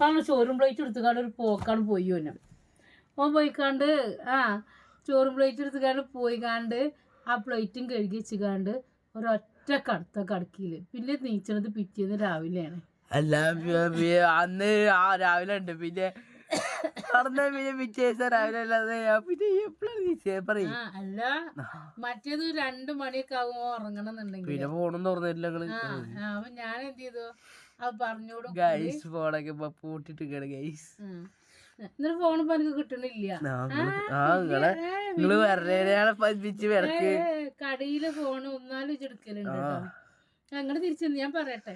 കാരണം ചോറും പ്ലേറ്റ് എടുത്തുകാണ്ട് ഒരു പോക്കാണ് പോയി ഓനെ ഓൻ പോയിക്കാണ്ട് ആ ചോറും പ്ലേറ്റ് എടുത്തുകാണ്ട് പോയിക്കാണ്ട് ആ പ്ലേറ്റും കഴുകി വെച്ചുകാണ്ട് ഒരൊറ്റ കടുത്ത കടക്കിയില്ല പിന്നെ നീച്ചണത് പിറ്റേന്ന് രാവിലെയാണ്. അല്ല അന്ന് ആ രാവിലെ ഉണ്ട്. പിന്നെ നടന്ന പിന്നെ പിറ്റേ ദിവസം രാവിലെ അല്ലാതെ ഞാൻ പിന്നെ എപ്പോഴാണ് നീച്ചേ പറയും? ആ അല്ല മറ്റേത് രണ്ടു മണിയൊക്കെ ആകുമ്പോ ഉറങ്ങണം എന്നുണ്ടെങ്കിൽ പിന്നെ ഫോണും തുറന്നില്ല അപ്പൊ ഞാൻ എന്ത് ചെയ്തു അത് പറഞ്ഞോടും ഗൈസ് ഫോണൊക്കെ ഇപ്പൊ പൂട്ടിട്ട് ഗൈസ്. എന്നിട്ട് ഫോൺ ഇപ്പൊ എനിക്ക് കിട്ടണില്ല. നിങ്ങളെ പതിപ്പിച്ച് കടയിൽ ഫോൺ ഒന്നാലും ഞങ്ങൾ തിരിച്ചു ഞാൻ പറയട്ടെ.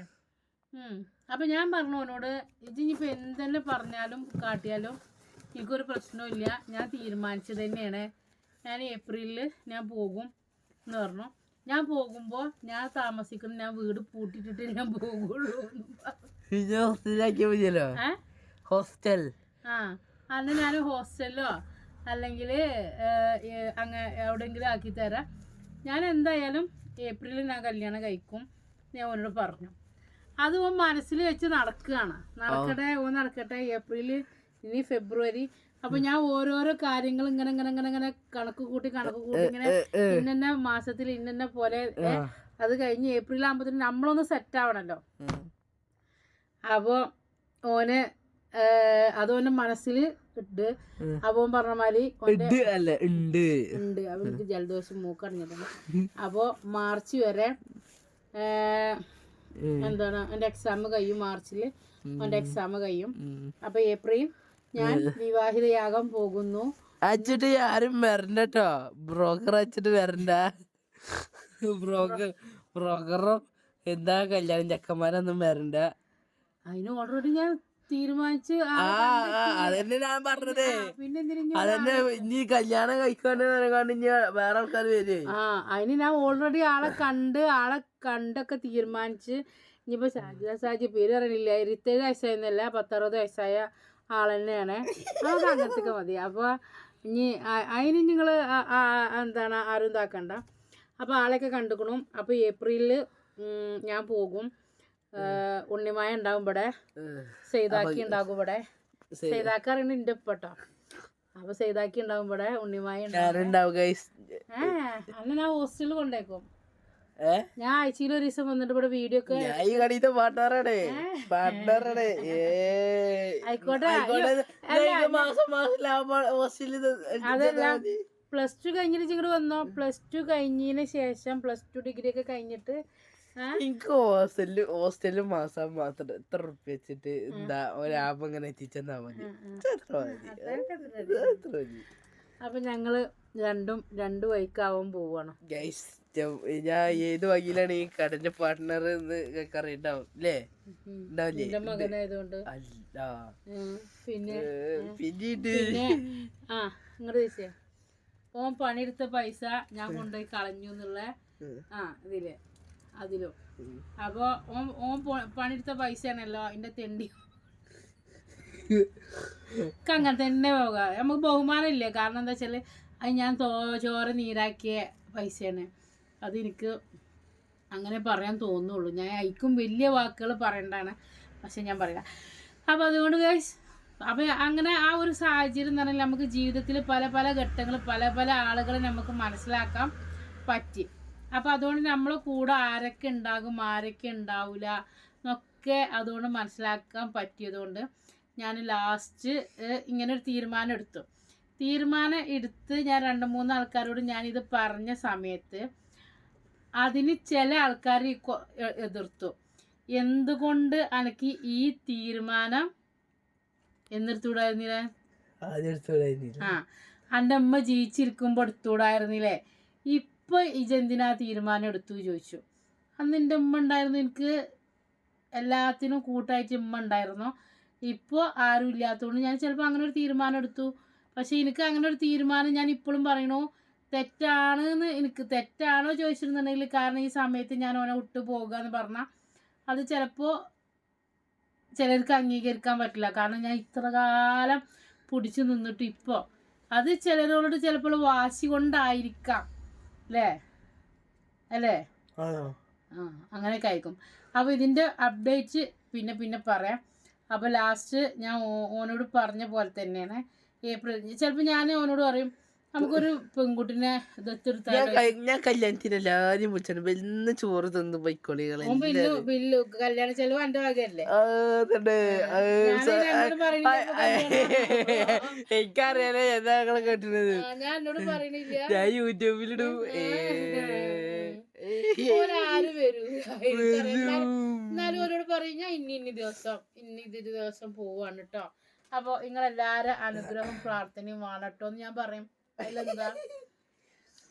ഉം. അപ്പൊ ഞാൻ പറഞ്ഞു അവനോട് ഇത് ഇനിയിപ്പോ എന്തെന്നെ പറഞ്ഞാലും കാട്ടിയാലും എനിക്കൊരു പ്രശ്നമില്ല ഞാൻ തീരുമാനിച്ചത് തന്നെയാണ്. ഞാൻ ഏപ്രിലിൽ ഞാൻ പോകും എന്ന് പറഞ്ഞു. ഞാൻ പോകുമ്പോൾ ഞാൻ താമസിക്കുന്ന ഞാൻ വീട് പൂട്ടിട്ടിട്ട് ഞാൻ പോകുള്ളൂ ഹോസ്റ്റൽ. ആ അന്ന് ഞാൻ ഹോസ്റ്റലിലോ അല്ലെങ്കിൽ അങ്ങ എവിടെയെങ്കിലും ആക്കി തരാം ഞാൻ എന്തായാലും ഏപ്രിലിൽ ഞാൻ കല്യാണം കഴിക്കും ഞാൻ അവനോട് പറഞ്ഞു. അത് ഓൻ മനസ്സിൽ വെച്ച് നടക്കുകയാണ് നടക്കട്ടെ ഓ നടക്കട്ടെ ഏപ്രിൽ ഇനി ഫെബ്രുവരി. അപ്പൊ ഞാൻ ഓരോരോ കാര്യങ്ങൾ ഇങ്ങനെ ഇങ്ങനെ ഇങ്ങനെ ഇങ്ങനെ കണക്ക് കൂട്ടി കണക്ക് കൂട്ടി ഇങ്ങനെ ഇന്നെ മാസത്തിൽ ഇന്നെ പോലെ അത് കഴിഞ്ഞ് ഏപ്രിൽ ആകുമ്പോഴത്തേനും നമ്മളൊന്ന് സെറ്റ് ആവണല്ലോ. അപ്പോൾ ഓന് ഏഹ്, അത് ഓന്റെ മനസ്സിൽ ഇട്ട് അപ്പോൾ ഓൻ പറഞ്ഞ മാതിരി ഉണ്ട് ഉണ്ട് അവർക്ക് ജലദോഷം മൂക്കടഞ്ഞിട്ടുണ്ട്. അപ്പോൾ മാർച്ച് വരെ എന്താണ് എന്റെ എക്സാം കഴിയും മാർച്ചിൽ. എന്റെ എക്സാം കഴിയും. അപ്പൊ ഏപ്രിൽ ഞാൻ വിവാഹിതയാകാൻ പോകുന്നു. അച്ചിട്ട് ആരും വരണ്ട കേട്ടോ ബ്രോക്കർ അച്ചിട്ട് വരണ്ട. ബ്രോക്കർ ബ്രോക്കറും എന്താ കല്യാണം ചെക്കന്മാരൊന്നും വരണ്ട. അതിന് ഓൾറെഡി ഞാൻ തീരുമാനിച്ച് അതന്നെ ഞാൻ പറഞ്ഞത്. അതന്നെ ഇനി കല്യാണം കഴിക്കാണ്ട് വേറെ ആൾക്കാർ വരും. ആ അതിന് ഞാൻ ഓൾറെഡി ആളെ കണ്ട് ആളെ കണ്ടൊക്കെ തീരുമാനിച്ച് ഇനിയിപ്പോ സാജിദ സാജി പേര് അറിയില്ല ഇരുപത്തേഴ് വയസ്സായിരുന്നല്ല പത്തറുപത് വയസ്സായ ആൾ തന്നെയാണ് അത് അങ്ങനത്തൊക്കെ മതി. അപ്പോൾ ഇനി അതിന് നിങ്ങൾ എന്താണ് ആരും ഇതാക്കണ്ട. അപ്പോൾ ആളെയൊക്കെ കണ്ടുക്കണം. അപ്പോൾ ഏപ്രിലിൽ ഞാൻ പോകും. ഉണ്ണിമായ ഉണ്ടാവും ഇവിടെ. സെയ്താക്കി ഉണ്ടാകും ഇവിടെ. സെയ്താക്കി അറിയണ എന്റെ ഇപ്പട്ടോ അപ്പൊ സെയ്താക്കി ഉണ്ടാവും ഇവിടെ ഉണ്ണിമായ ഉണ്ടാവും ഏഹ് അന്ന് ഞാൻ ഹോസ്റ്റലിൽ കൊണ്ടേക്കും. ഞാൻ ആഴ്ചയിൽ ഒരു ദിവസം വന്നിട്ട് ഇവിടെ വീഡിയോ ഒക്കെ ഈ കടീത്തെ പാട്ടാറാണേ ഏ? ആയിക്കോട്ടെ. മാസം മാസം ഹോസ്റ്റലിൽ അതല്ല പ്ലസ് ടു കഴിഞ്ഞിട്ട് ഇങ്ങോട്ട് വന്നോ? പ്ലസ് ടു കഴിഞ്ഞതിന് ശേഷം പ്ലസ് ടു ഡിഗ്രി ഒക്കെ കഴിഞ്ഞിട്ട്? എനിക്ക് ഹോസ്റ്റലിൽ ഹോസ്റ്റലിൽ മാസം മാത്രം എത്ര റുപ്യ വെച്ചിട്ട് എന്താ ഒരാപ്പ് ഇങ്ങനെ എത്തിച്ചെന്നാ മതി. അപ്പൊ ഞങ്ങൾ രണ്ടും രണ്ടു വൈക്കാവും പോവാണ്. ഗൈസ് ഞാൻ ഏത് വകയിലാണ് ഈ കടന്റെ പാർട്ട്ണർ എന്ന് അറിയണ്ടാവും അല്ലേ ഉണ്ടാവില്ലേ മകനായതുകൊണ്ട്. അല്ല. പിന്നെ? പിന്നീട്. ആ ഇങ്ങോട്ട് ചോദിച്ചേ ഓൻ പണിയെടുത്ത പൈസ ഞാൻ കൊണ്ടുപോയി കളഞ്ഞു എന്നുള്ള ആ ഇതിൽ അതിലോ. അപ്പൊ ഓൻ ഓൻ പണിയെടുത്ത പൈസയാണല്ലോ എന്റെ തെണ്ടി. അങ്ങനെ തന്നെ പോകാം. നമുക്ക് ബഹുമാനം ഇല്ലേ കാരണം എന്താ വെച്ചാൽ അത് ഞാൻ തോ ചോര നീരാക്കിയ പൈസയാണ്. അതെനിക്ക് അങ്ങനെ പറയാൻ തോന്നുള്ളൂ ഞാൻ അയക്കും വലിയ വാക്കുകൾ പറയണ്ടാണ് പക്ഷെ ഞാൻ പറയാം അപ്പോൾ അതുകൊണ്ട് ഗൈസ് അപ്പോൾ അങ്ങനെ ആ ഒരു സാഹചര്യം എന്ന് പറഞ്ഞാൽ നമുക്ക് ജീവിതത്തിൽ പല പല ഘട്ടങ്ങൾ പല പല ആളുകളെ നമുക്ക് മനസ്സിലാക്കാൻ പറ്റി. അപ്പോൾ അതുകൊണ്ട് നമ്മളെ കൂടെ ആരൊക്കെ ഉണ്ടാകും ആരൊക്കെ ഉണ്ടാവില്ല എന്നൊക്കെ അതുകൊണ്ട് മനസ്സിലാക്കാൻ പറ്റിയതുകൊണ്ട് ഞാൻ ലാസ്റ്റ് ഇങ്ങനെ ഒരു തീരുമാനം എടുത്തു. തീരുമാനം എടുത്ത് ഞാൻ രണ്ട് മൂന്ന് ആൾക്കാരോട് ഞാനിത് പറഞ്ഞ സമയത്ത് അതിന് ചില ആൾക്കാർ എതിർത്തു. എന്തുകൊണ്ട് എനിക്ക് ഈ തീരുമാനം എന്നെടുത്തൂടായിരുന്നില്ലേ ആ എന്റെ അമ്മ ജീവിച്ചിരിക്കുമ്പോൾ എടുത്തൂടായിരുന്നില്ലേ ഇപ്പൊ ഇജെന്തിനാ തീരുമാനം എടുത്തു ചോദിച്ചു. അന്ന് എന്റെ ഉമ്മ ഉണ്ടായിരുന്നു എനിക്ക് എല്ലാത്തിനും കൂട്ടായിട്ട് ഉമ്മ ഉണ്ടായിരുന്നു. ഇപ്പോൾ ആരും ഇല്ലാത്തതുകൊണ്ട് ഞാൻ ചിലപ്പോൾ അങ്ങനെ ഒരു തീരുമാനം എടുത്തു. പക്ഷെ എനിക്ക് അങ്ങനെ ഒരു തീരുമാനം ഞാൻ ഇപ്പോഴും പറയണു. തെറ്റാണ് എന്ന് എനിക്ക് തെറ്റാണോ ചോദിച്ചിരുന്നുണ്ടെങ്കിൽ കാരണം ഈ സമയത്ത് ഞാൻ ഓനെ വിട്ടു പോകുക എന്ന് പറഞ്ഞാൽ അത് ചിലപ്പോൾ ചിലർക്ക് അംഗീകരിക്കാൻ പറ്റില്ല. കാരണം ഞാൻ ഇത്ര കാലം പിടിച്ചു നിന്നിട്ട് ഇപ്പോൾ അത് ചിലരോട് ചിലപ്പോൾ വാശി കൊണ്ടായിരിക്കാം. അല്ലേ? അല്ലേ? ആ അങ്ങനെയൊക്കെ ആയിരിക്കും. അപ്പോൾ ഇതിന്റെ അപ്ഡേറ്റ് പിന്നെ പിന്നെ പറയാം. അപ്പോൾ ലാസ്റ്റ് ഞാൻ ഓനോട് പറഞ്ഞ പോലെ തന്നെയാണ്. ഏപ്രിൽ ചിലപ്പോൾ ഞാൻ ഓനോട് പറയും നമുക്കൊരു പെൺകുട്ടിനെ ഞാൻ കല്യാണത്തിന് എല്ലാരും വിളിച്ചു വലിയ ചോറ് തിന്ന് പോയിക്കോളികളെ കല്യാണ ചെലവ് എന്റെ വകയല്ലേ? എനിക്കറിയാലേ എന്താ ഞങ്ങളെ കേട്ടിരുന്നത് ഞാൻ എന്നോട് പറയണില്ല. ഞാൻ യൂട്യൂബിലിടും. എന്നാലും ഓരോട് പറയും ഞാൻ ഇന്ന ഇന്ന ദിവസം ഇന്ന ഇതൊരു ദിവസം പോവാണ് കേട്ടോ അപ്പൊ നിങ്ങളെല്ലാരും അനുഗ്രഹം പ്രാർത്ഥനയും വേണം കേട്ടോ എന്ന് ഞാൻ പറയും. അതിലെന്താ?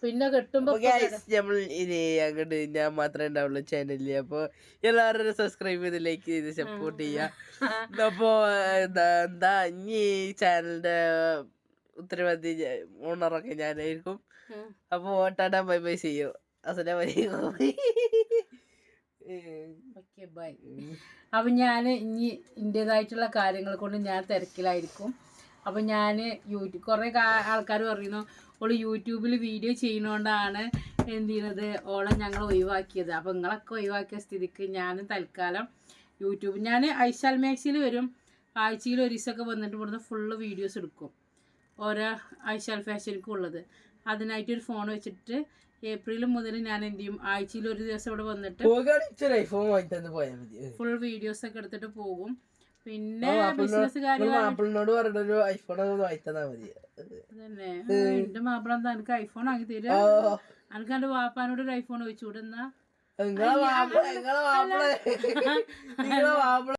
പിന്നെ കെട്ടുമ്പോ നമ്മൾ ഇനി അങ്ങോട്ട് ഞാൻ മാത്രമേ ഉണ്ടാവുള്ളൂ ചാനലിൽ അപ്പൊ എല്ലാവരും സബ്സ്ക്രൈബ് ചെയ്ത് ലൈക്ക് ചെയ്ത് സപ്പോർട്ട് ചെയ്യുക അപ്പൊ എന്താ എന്താ ഇനി ചാനലിന്റെ ഉത്തരവാദി ഓണറൊക്കെ ഞാനായിരിക്കും. അപ്പൊ ടാറ്റാ ബൈ ബൈ ചെയ്യൂ അസല ഓക്കെ ബൈ അപ്പം ഞാൻ ഇനി എന്റേതായിട്ടുള്ള കാര്യങ്ങൾ കൊണ്ട് ഞാൻ തിരക്കിലായിരിക്കും. അപ്പം ഞാൻ യൂട്യൂബ് കുറേ ആൾക്കാർ പറയുന്നു ഓൾ യൂട്യൂബിൽ വീഡിയോ ചെയ്യുന്നതുകൊണ്ടാണ് എന്ത് ചെയ്യുന്നത് ഓളെ ഞങ്ങൾ ഒഴിവാക്കിയത്. അപ്പോൾ നിങ്ങളൊക്കെ ഒഴിവാക്കിയ സ്ഥിതിക്ക് ഞാൻ തൽക്കാലം യൂട്യൂബ് ഞാൻ ഐശാൽ മാക്സിൽ വരും. ആഴ്ചയിൽ ഒരു ദിവസമൊക്കെ വന്നിട്ട് ഇവിടുന്ന് ഫുള്ള് വീഡിയോസ് എടുക്കും. ഓരോ ഐശാൽ ഫാഷനിക്കും ഉള്ളത്. അതിനായിട്ടൊരു ഫോൺ വെച്ചിട്ട് ഏപ്രിൽ മുതൽ ഞാൻ എന്ത് ചെയ്യും? ആഴ്ചയിൽ ഒരു ദിവസം ഇവിടെ വന്നിട്ട് ഫുൾ വീഡിയോസ് ഒക്കെ എടുത്തിട്ട് പോകും. പിന്നെ മാപ്പിളിനോട് പറഞ്ഞൊരു ഐഫോൺ വാങ്ങി തന്നാ മതി. തന്നെ എന്റെ മാപ്പിള എന്താ എനിക്ക് ഐഫോൺ ആക്കി തരാ. എനിക്ക് എന്റെ വാപ്പാനോട് ഒരു ഐഫോൺ വെച്ചുകൂടെ എന്നാ നിങ്ങളെ മാപ്പിള നിങ്ങളെ മാപ്പിള. നിങ്ങളെ മാപ്പിള